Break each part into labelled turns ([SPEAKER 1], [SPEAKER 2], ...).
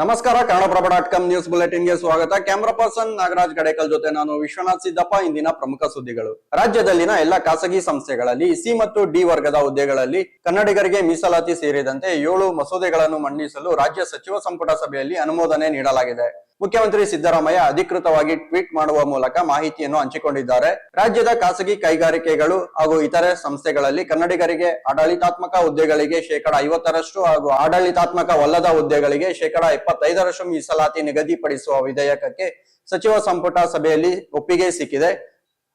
[SPEAKER 1] ನಮಸ್ಕಾರ Kannadaprabha dot com news ಬುಲೆಟಿನ್ಗೆ ಸ್ವಾಗತ. ಕ್ಯಾಮ್ರಾ ಪರ್ಸನ್ ನಾಗರಾಜ್ ಗಡೇಕಲ್ ಜೊತೆ ನಾನು ವಿಶ್ವನಾಥ್ ಸಿದ್ದಪ್ಪ. ಇಂದಿನ ಪ್ರಮುಖ ಸುದ್ದಿಗಳು. ರಾಜ್ಯದಲ್ಲಿನ ಎಲ್ಲ ಖಾಸಗಿ ಸಂಸ್ಥೆಗಳಲ್ಲಿ ಸಿ ಮತ್ತು ಡಿ ವರ್ಗದ ಹುದ್ದೆಗಳಲ್ಲಿ ಕನ್ನಡಿಗರಿಗೆ ಮೀಸಲಾತಿ ಸೇರಿದಂತೆ ಏಳು ಮಸೂದೆಗಳನ್ನು ಮಂಡಿಸಲು ರಾಜ್ಯ ಸಚಿವ ಸಂಪುಟ ಸಭೆಯಲ್ಲಿ ಅನುಮೋದನೆ ನೀಡಲಾಗಿದೆ. ಮುಖ್ಯಮಂತ್ರಿ ಸಿದ್ದರಾಮಯ್ಯ ಅಧಿಕೃತವಾಗಿ ಟ್ವೀಟ್ ಮಾಡುವ ಮೂಲಕ ಮಾಹಿತಿಯನ್ನು ಹಂಚಿಕೊಂಡಿದ್ದಾರೆ. ರಾಜ್ಯದ ಖಾಸಗಿ ಕೈಗಾರಿಕೆಗಳು ಹಾಗೂ ಇತರೆ ಸಂಸ್ಥೆಗಳಲ್ಲಿ ಕನ್ನಡಿಗರಿಗೆ ಆಡಳಿತಾತ್ಮಕ ಹುದ್ದೆಗಳಿಗೆ ಶೇಕಡ ಐವತ್ತರಷ್ಟು ಹಾಗೂ ಆಡಳಿತಾತ್ಮಕವಲ್ಲದ ಹುದ್ದೆಗಳಿಗೆ ಶೇಕಡ ಎಪ್ಪತ್ತೈದರಷ್ಟು ಮೀಸಲಾತಿ ನಿಗದಿಪಡಿಸುವ ವಿಧೇಯಕಕ್ಕೆ ಸಚಿವ ಸಂಪುಟ ಸಭೆಯಲ್ಲಿ ಒಪ್ಪಿಗೆ ಸಿಕ್ಕಿದೆ.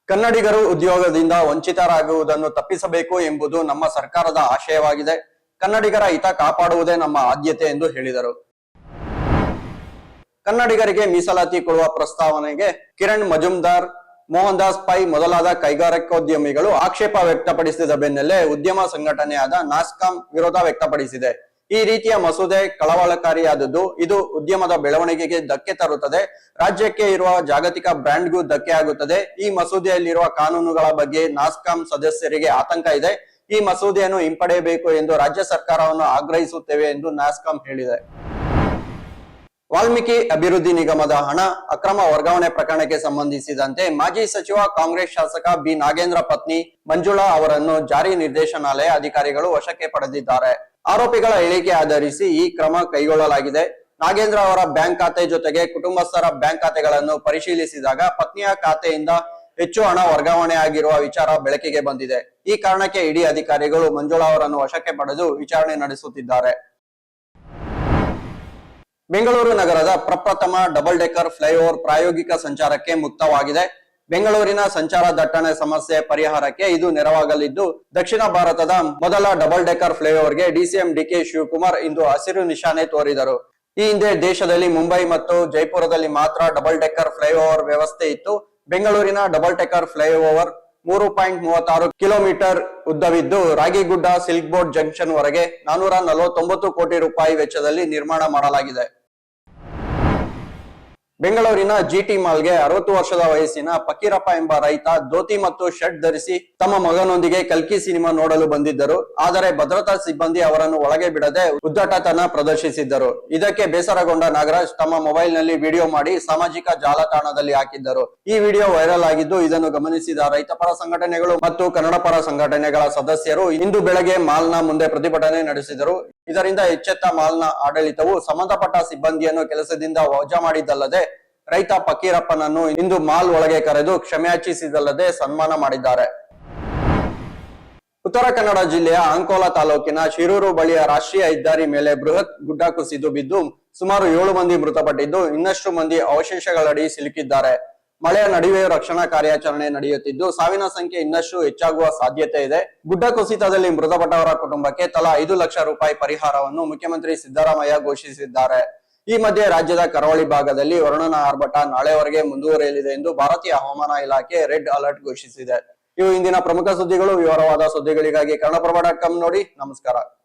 [SPEAKER 1] ಕನ್ನಡಿಗರು ಉದ್ಯೋಗದಿಂದ ವಂಚಿತರಾಗುವುದನ್ನು ತಪ್ಪಿಸಬೇಕು ಎಂಬುದು ನಮ್ಮ ಸರ್ಕಾರದ ಆಶಯವಾಗಿದೆ. ಕನ್ನಡಿಗರ ಹಿತ ಕಾಪಾಡುವುದೇ ನಮ್ಮ ಆದ್ಯತೆ ಎಂದು ಹೇಳಿದರು. ಕನ್ನಡಿಗರಿಗೆ ಮೀಸಲಾತಿ ಕೊಡುವ ಪ್ರಸ್ತಾವನೆಗೆ ಕಿರಣ್ ಮಜುಮ್ದಾರ್ ಮೋಹನ್ ದಾಸ್ ಪೈ ಮೊದಲಾದ ಕೈಗಾರಿಕೋದ್ಯಮಿಗಳು ಆಕ್ಷೇಪ ವ್ಯಕ್ತಪಡಿಸಿದ ಬೆನ್ನಲ್ಲೇ ಉದ್ಯಮ ಸಂಘಟನೆಯಾದ ನಾಸ್ಕಾಂ ವಿರೋಧ ವ್ಯಕ್ತಪಡಿಸಿದೆ. ಈ ರೀತಿಯ ಮಸೂದೆ ಕಳವಳಕಾರಿಯಾದದ್ದು ಇದು ಉದ್ಯಮದ ಬೆಳವಣಿಗೆಗೆ ಧಕ್ಕೆ ತರುತ್ತದೆ, ರಾಜ್ಯಕ್ಕೆ ಇರುವ ಜಾಗತಿಕ ಬ್ರ್ಯಾಂಡ್ಗೂ ಧಕ್ಕೆ ಆಗುತ್ತದೆ. ಈ ಮಸೂದೆಯಲ್ಲಿರುವ ಕಾನೂನುಗಳ ಬಗ್ಗೆ ನಾಸ್ಕಾಂ ಸದಸ್ಯರಿಗೆ ಆತಂಕ ಇದೆ. ಈ ಮಸೂದೆಯನ್ನು ಹಿಂಪಡೆಯಬೇಕು ಎಂದು ರಾಜ್ಯ ಸರ್ಕಾರವನ್ನು ಆಗ್ರಹಿಸುತ್ತೇವೆ ಎಂದು ನಾಸ್ಕಾಂ ಹೇಳಿದೆ. ವಾಲ್ಮೀಕಿ ಅಭಿವೃದ್ಧಿ ನಿಗಮದ ಹಣ ಅಕ್ರಮ ವರ್ಗಾವಣೆ ಪ್ರಕರಣಕ್ಕೆ ಸಂಬಂಧಿಸಿದಂತೆ ಮಾಜಿ ಸಚಿವ ಕಾಂಗ್ರೆಸ್ ಶಾಸಕ ಬಿ ನಾಗೇಂದ್ರ ಪತ್ನಿ ಮಂಜುಳಾ ಅವರನ್ನು ಜಾರಿ ನಿರ್ದೇಶನಾಲಯ ಅಧಿಕಾರಿಗಳು ವಶಕ್ಕೆ ಪಡೆದಿದ್ದಾರೆ. ಆರೋಪಿಗಳ ಹೇಳಿಕೆ ಆಧರಿಸಿ ಈ ಕ್ರಮ ಕೈಗೊಳ್ಳಲಾಗಿದೆ. ನಾಗೇಂದ್ರ ಅವರ ಬ್ಯಾಂಕ್ ಖಾತೆ ಜೊತೆಗೆ ಕುಟುಂಬಸ್ಥರ ಬ್ಯಾಂಕ್ ಖಾತೆಗಳನ್ನು ಪರಿಶೀಲಿಸಿದಾಗ ಪತ್ನಿಯ ಖಾತೆಯಿಂದ ಹೆಚ್ಚು ಹಣ ವರ್ಗಾವಣೆ ಆಗಿರುವ ವಿಚಾರ ಬೆಳಕಿಗೆ ಬಂದಿದೆ. ಈ ಕಾರಣಕ್ಕೆ ಇಡಿ ಅಧಿಕಾರಿಗಳು ಮಂಜುಳಾ ಅವರನ್ನು ವಶಕ್ಕೆ ಪಡೆದು ವಿಚಾರಣೆ ನಡೆಸುತ್ತಿದ್ದಾರೆ. ಬೆಂಗಳೂರು ನಗರದ ಪ್ರಪ್ರಥಮ ಡಬಲ್ ಡೆಕರ್ ಫ್ಲೈಓವರ್ ಪ್ರಾಯೋಗಿಕ ಸಂಚಾರಕ್ಕೆ ಮುಕ್ತವಾಗಿದೆ. ಬೆಂಗಳೂರಿನ ಸಂಚಾರ ದಟ್ಟಣೆ ಸಮಸ್ಯೆ ಪರಿಹಾರಕ್ಕೆ ಇದು ನೆರವಾಗಲಿದ್ದು, ದಕ್ಷಿಣ ಭಾರತದ ಮೊದಲ ಡಬಲ್ ಡೆಕ್ಕರ್ ಫ್ಲೈಓವರ್ಗೆ ಡಿಸಿಎಂ ಡಿಕೆ ಶಿವಕುಮಾರ್ ಇಂದು ಹಸಿರು ನಿಶಾನೆ ತೋರಿದರು. ಈ ಹಿಂದೆ ದೇಶದಲ್ಲಿ ಮುಂಬೈ ಮತ್ತು ಜೈಪುರದಲ್ಲಿ ಮಾತ್ರ ಡಬಲ್ ಡೆಕ್ಕರ್ ಫ್ಲೈಓವರ್ ವ್ಯವಸ್ಥೆ ಇತ್ತು. ಬೆಂಗಳೂರಿನ ಡಬಲ್ ಡೆಕ್ಕರ್ ಫ್ಲೈಓವರ್ ಮೂರು ಪಾಯಿಂಟ್ ಮೂವತ್ತಾರು ಕಿಲೋಮೀಟರ್ ಉದ್ದವಿದ್ದು, ರಾಗಿಗುಡ್ಡ ಸಿಲ್ಕ್ ಬೋರ್ಡ್ ಜಂಕ್ಷನ್ ವರೆಗೆ ನಾನೂರ ನಲವತ್ತೊಂಬತ್ತು ಕೋಟಿ ರೂಪಾಯಿ ವೆಚ್ಚದಲ್ಲಿ ನಿರ್ಮಾಣ ಮಾಡಲಾಗಿದೆ. ಬೆಂಗಳೂರಿನ ಜಿಟಿ ಮಾಲ್ಗೆ ಅರವತ್ತು ವರ್ಷದ ವಯಸ್ಸಿನ ಫಕೀರಪ್ಪ ಎಂಬ ರೈತ ಧೋತಿ ಮತ್ತು ಶರ್ಟ್ ಧರಿಸಿ ತಮ್ಮ ಮಗನೊಂದಿಗೆ ಕಲ್ಕಿ ಸಿನಿಮಾ ನೋಡಲು ಬಂದಿದ್ದರು. ಆದರೆ ಭದ್ರತಾ ಸಿಬ್ಬಂದಿ ಅವರನ್ನು ಒಳಗೆ ಬಿಡದೆ ಉದ್ದಟತನ ಪ್ರದರ್ಶಿಸಿದ್ದರು. ಇದಕ್ಕೆ ಬೇಸರಗೊಂಡ ನಾಗರಾಜ್ ತಮ್ಮ ಮೊಬೈಲ್ನಲ್ಲಿ ವಿಡಿಯೋ ಮಾಡಿ ಸಾಮಾಜಿಕ ಜಾಲತಾಣದಲ್ಲಿ ಹಾಕಿದ್ದರು. ಈ ವಿಡಿಯೋ ವೈರಲ್ ಆಗಿದ್ದು ಇದನ್ನು ಗಮನಿಸಿದ ರೈತಪರ ಸಂಘಟನೆಗಳು ಮತ್ತು ಕನ್ನಡ ಪರ ಸಂಘಟನೆಗಳ ಸದಸ್ಯರು ಇಂದು ಬೆಳಗ್ಗೆ ಮಾಲ್ನ ಮುಂದೆ ಪ್ರತಿಭಟನೆ ನಡೆಸಿದರು. ಇದರಿಂದ ಎಚ್ಚೆತ್ತ ಮಾಲ್ನ ಆಡಳಿತವು ಸಂಬಂಧಪಟ್ಟ ಸಿಬ್ಬಂದಿಯನ್ನು ಕೆಲಸದಿಂದ ವಜಾ ಮಾಡಿದ್ದಲ್ಲದೆ ರೈತ ಫಕೀರಪ್ಪನನ್ನು ಇಂದು ಮಾಲ್ ಒಳಗೆ ಕರೆದು ಕ್ಷಮೆಯಾಚಿಸಿದಲ್ಲದೆ ಸನ್ಮಾನ ಮಾಡಿದ್ದಾರೆ. ಉತ್ತರ ಕನ್ನಡ ಜಿಲ್ಲೆಯ ಅಂಕೋಲಾ ತಾಲೂಕಿನ ಶಿರೂರು ಬಳಿಯ ರಾಷ್ಟ್ರೀಯ ಹೆದ್ದಾರಿ ಮೇಲೆ ಬೃಹತ್ ಗುಡ್ಡ ಕುಸಿದು ಬಿದ್ದು ಸುಮಾರು ಏಳು ಮಂದಿ ಮೃತಪಟ್ಟಿದ್ದು ಇನ್ನಷ್ಟು ಮಂದಿ ಅವಶೇಷಗಳಡಿ ಸಿಲುಕಿದ್ದಾರೆ. ಮಳೆಯ ನಡುವೆ ರಕ್ಷಣಾ ಕಾರ್ಯಾಚರಣೆ ನಡೆಯುತ್ತಿದ್ದು, ಸಾವಿನ ಸಂಖ್ಯೆ ಇನ್ನಷ್ಟು ಹೆಚ್ಚಾಗುವ ಸಾಧ್ಯತೆ ಇದೆ. ಗುಡ್ಡ ಕುಸಿತದಲ್ಲಿ ಮೃತಪಟ್ಟವರ ಕುಟುಂಬಕ್ಕೆ ತಲಾ ಐದು ಲಕ್ಷ ರೂಪಾಯಿ ಪರಿಹಾರವನ್ನು ಮುಖ್ಯಮಂತ್ರಿ ಸಿದ್ದರಾಮಯ್ಯ ಘೋಷಿಸಿದ್ದಾರೆ. ಈ ಮಧ್ಯೆ ರಾಜ್ಯದ ಕರಾವಳಿ ಭಾಗದಲ್ಲಿ ವರುಣನ ಆರ್ಭಟ ನಾಳೆವರೆಗೆ ಮುಂದುವರಿಯಲಿದೆ ಎಂದು ಭಾರತೀಯ ಹವಾಮಾನ ಇಲಾಖೆ ರೆಡ್ ಅಲರ್ಟ್ ಘೋಷಿಸಿದೆ. ಇವು ಇಂದಿನ ಪ್ರಮುಖ ಸುದ್ದಿಗಳು. ವಿವರವಾದ ಸುದ್ದಿಗಳಿಗಾಗಿ ಕನ್ನಡಪ್ರಭ ನೋಡಿ. ನಮಸ್ಕಾರ.